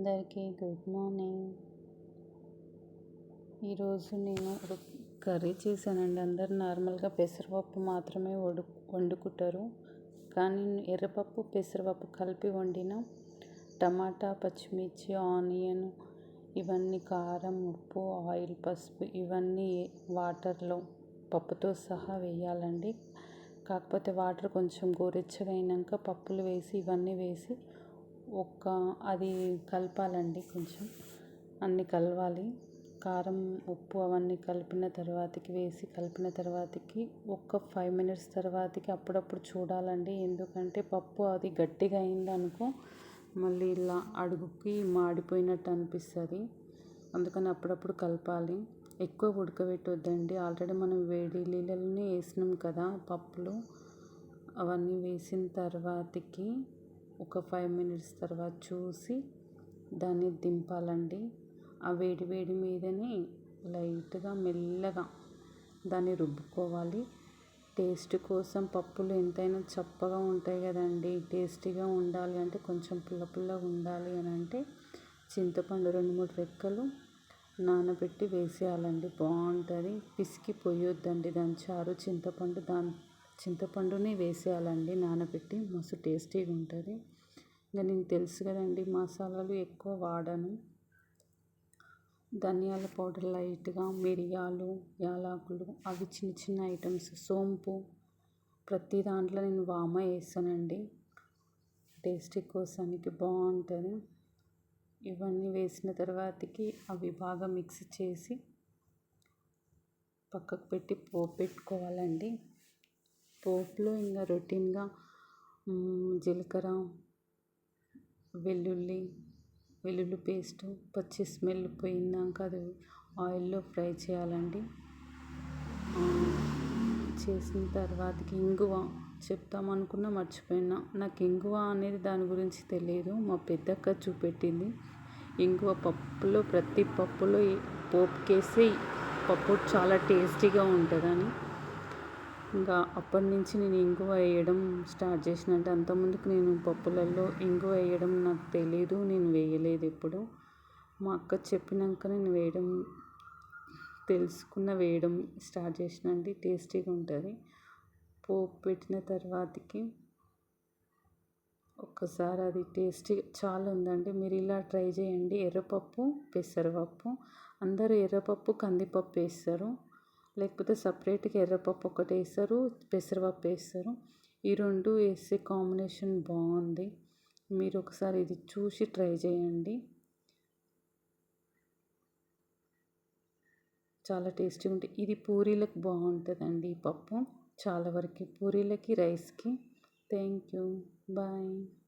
అందరికీ good morning. ఈరోజు నేను ఒక కర్రీ చేశానండి. అందరు నార్మల్గా పెసరపప్పు మాత్రమే వడు వండుకుంటారు. కానీ ఎర్రపప్పు పెసరపప్పు కలిపి వండిన టమాటా పచ్చిమిర్చి ఆనియన్ ఇవన్నీ కారం ఉప్పు ఆయిల్ పసుపు ఇవన్నీ వాటర్లో పప్పుతో సహా వేయాలండి. కాకపోతే వాటర్ కొంచెం గోరెచ్చగా అయినాక పప్పులు వేసి ఇవన్నీ వేసి ఒక్క అది కలపాలండి కొంచెం. అన్నీ కలవాలి. కారం ఉప్పు అవన్నీ కలిపిన తర్వాతకి వేసి కలిపిన తర్వాతకి ఒక్క ఫైవ్ మినిట్స్ తర్వాతకి అప్పుడప్పుడు చూడాలండి. ఎందుకంటే పప్పు అది గట్టిగా అయిందనుకో మళ్ళీ ఇలా అడుగుకి మాడిపోయినట్టు అనిపిస్తుంది. అందుకని అప్పుడప్పుడు కలపాలి. ఎక్కువ ఉడకబెట్టొద్దండి. ఆల్రెడీ మనం వేడి నీళ్ళని వేసినాం కదా పప్పులు. అవన్నీ వేసిన తర్వాతకి ఒక ఫైవ్ మినిట్స్ తర్వాత చూసి దాన్ని దింపాలండి. ఆ వేడి వేడి మీదనే లైట్గా మెల్లగా దాన్ని రుబ్బుకోవాలి. టేస్ట్ కోసం పప్పులు ఎంతైనా చప్పగా ఉంటాయి కదండి. టేస్టీగా ఉండాలి అంటే కొంచెం పుల్ల పుల్లగా ఉండాలి అని అంటే చింతపండు రెండు మూడు రెక్కలు నానబెట్టి వేసేయాలండి. బాగుంటుంది. పిసికి పోయొద్దండి దాని చారు. చింతపండు దాని చింతపండుని వేసేయాలండి నానబెట్టి మస్తు టేస్టీగా ఉంటుంది. ఇంకా నేను తెలుసు కదండి మసాలాలు ఎక్కువ వాడను. ధనియాల పౌడర్ లైట్గా మిరియాలు యాలకులు అవి చిన్న చిన్న ఐటమ్స్. సోంపు ప్రతి దాంట్లో నేను వామ వేస్తానండి. టేస్టీ కోసానికి బాగుంటుంది. ఇవన్నీ వేసిన తర్వాతకి అవి బాగా మిక్స్ చేసి పక్కకు పెట్టి పో పెట్టుకోవాలండి పోపులో ఇంకా రొటీన్గా జీలకర్ర వెల్లుల్లి వెల్లుల్లి పేస్టు పచ్చి స్మెల్ పోయినాక అది ఆయిల్లో ఫ్రై చేయాలండి. చేసిన తర్వాతకి ఇంగువ చెప్తామనుకున్న మర్చిపోయినా. నాకు ఇంగువ అనేది దాని గురించి తెలియదు. మా పెద్దక్క చూపెట్టింది. ఇంగువ పప్పులో ప్రతి పప్పులో పోపుకేసి పప్పు చాలా టేస్టీగా ఉంటుందని. ఇంకా అప్పటి నుంచి నేను ఇంగువ వేయడం స్టార్ట్ చేసిన. అంటే అంతకుముందుకు నేను పప్పులలో ఇంగువ వేయడం నాకు తెలియదు నేను వేయలేదు ఎప్పుడు. మా అక్క చెప్పినాక నేను వేయడం తెలుసుకున్న వేయడం స్టార్ట్ చేసిన అండి. టేస్టీగా ఉంటుంది. పోపు పెట్టిన తర్వాతకి ఒక్కసారి అది టేస్టీ చాలా ఉందండి. మీరు ఇలా ట్రై చేయండి. ఎర్రపప్పు పెసరపప్పు. అందరూ ఎర్రపప్పు కందిపప్పు వేస్తారు. లేకపోతే సపరేట్గా ఎర్రపప్పు ఒకటి వేస్తారు పెసరపప్పు వేస్తారు. ఈ రెండు వేసే కాంబినేషన్ బాగుంది. మీరు ఒకసారి ఇది చూసి ట్రై చేయండి. చాలా టేస్టీ ఉంటుంది ఇది పూరీలకు బాగుంటుందండి ఈ పప్పు. చాలా వరకు పూరీలకి రైస్కి. Thank you. బాయ్.